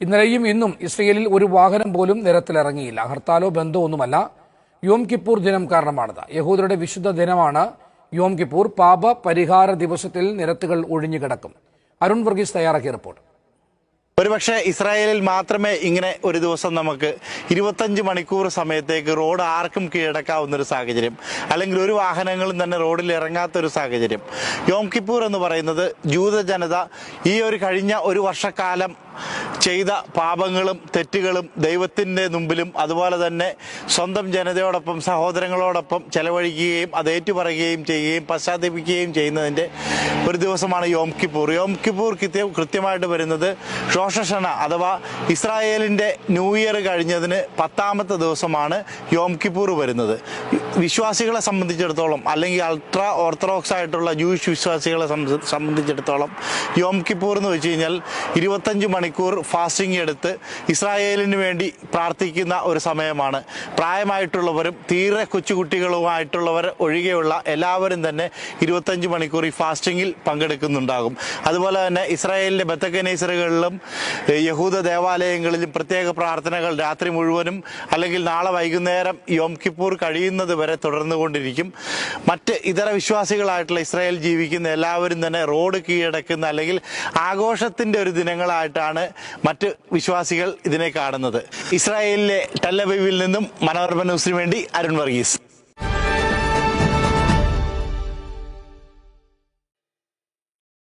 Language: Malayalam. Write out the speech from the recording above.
ഇന്നലെയും ഇന്നും ഇസ്രയേലിൽ ഒരു വാഹനം പോലും നിരത്തിലിറങ്ങിയില്ല. ഹർത്താലോ ബന്ധോ ഒന്നുമല്ല. യോം കിപ്പൂർ ദിനം കാരണമാണിത്. യഹൂദരുടെ വിശുദ്ധ ദിനമാണ് യോം കിപ്പൂർ. പാപ പരിഹാര ദിവസത്തിൽ നിരത്തുകൾ ഒഴിഞ്ഞുകിടക്കും അരുൺ വർഗീസ് തയ്യാറാക്കിയ റിപ്പോർട്ട്. ഒരുപക്ഷെ ഇസ്രായേലിൽ മാത്രമേ ഇങ്ങനെ ഒരു ദിവസം നമുക്ക് ഇരുപത്തഞ്ച് മണിക്കൂർ സമയത്തേക്ക് റോഡ് ആർക്കും കീഴടക്കാവുന്ന ഒരു സാഹചര്യം അല്ലെങ്കിൽ ഒരു വാഹനങ്ങളും തന്നെ റോഡിൽ ഇറങ്ങാത്ത ഒരു സാഹചര്യം. യോം കിപ്പൂർ എന്ന് പറയുന്നത് ജൂത ജനത ഈ ഒരു കഴിഞ്ഞ ഒരു വർഷക്കാലം ചെയ്ത പാപങ്ങളും തെറ്റുകളും ദൈവത്തിന്റെ മുമ്പിലും അതുപോലെ തന്നെ സ്വന്തം ജനതയോടൊപ്പം സഹോദരങ്ങളോടൊപ്പം ചെലവഴിക്കുകയും അത് ഏറ്റുപറയുകയും ചെയ്യുകയും പശ്ചാത്തപിക്കുകയും ചെയ്യുന്നതിന്റെ ഒരു ദിവസമാണ് യോം കിപ്പൂർ. യോം കിപ്പൂർ കൃത്യം കൃത്യമായിട്ട് വരുന്നത് ഷോഷഷണ അഥവാ ഇസ്രായേലിന്റെ ന്യൂ ഇയർ കഴിഞ്ഞതിന് പത്താമത്തെ ദിവസമാണ് യോം കിപ്പൂർ വരുന്നത്. വിശ്വാസികളെ സംബന്ധിച്ചിടത്തോളം അല്ലെങ്കിൽ അൾട്രാ ഓർത്തഡോക്സ് ആയിട്ടുള്ള ജൂയിഷ് വിശ്വാസികളെ സംബന്ധിച്ചിടത്തോളം യോം കിപ്പൂർ എന്ന് വെച്ച് കഴിഞ്ഞാൽ ഇരുപത്തഞ്ച് മണിക്കൂർ ഫാസ്റ്റിംഗ് എടുത്ത് ഇസ്രായേലിന് വേണ്ടി പ്രാർത്ഥിക്കുന്ന ഒരു സമയമാണ്. പ്രായമായിട്ടുള്ളവരും തീരെ കൊച്ചുകുട്ടികളുമായിട്ടുള്ളവർ ഒഴികെയുള്ള എല്ലാവരും തന്നെ ഇരുപത്തഞ്ച് മണിക്കൂർ ഈ ഫാസ്റ്റിങ്ങിൽ പങ്കെടുക്കുന്നുണ്ടാകും. അതുപോലെ തന്നെ ഇസ്രായേലിന്റെ ബത്തക്കനേസറുകളിലും യഹൂദ ദേവാലയങ്ങളിലും പ്രത്യേക പ്രാർത്ഥനകൾ രാത്രി മുഴുവനും അല്ലെങ്കിൽ നാളെ വൈകുന്നേരം യോം കിപ്പൂർ കഴിയുന്നത് വരെ തുടർന്നുകൊണ്ടിരിക്കും. മറ്റ് ഇതര വിശ്വാസികളായിട്ടുള്ള ഇസ്രായേൽ ജീവിക്കുന്ന എല്ലാവരും തന്നെ റോഡ് കീഴടക്കുന്ന അല്ലെങ്കിൽ ആഘോഷത്തിന്റെ ഒരു ദിനങ്ങളായിട്ടാണ് മറ്റ് വിശ്വാസികൾ ഇതിനെ കാണുന്നത്. ഇസ്രായേലിലെ ടെല്ലബീവിൽ നിന്നും മനോരമ ന്യൂസിന് വേണ്ടി അരുൺ വർഗീസ്.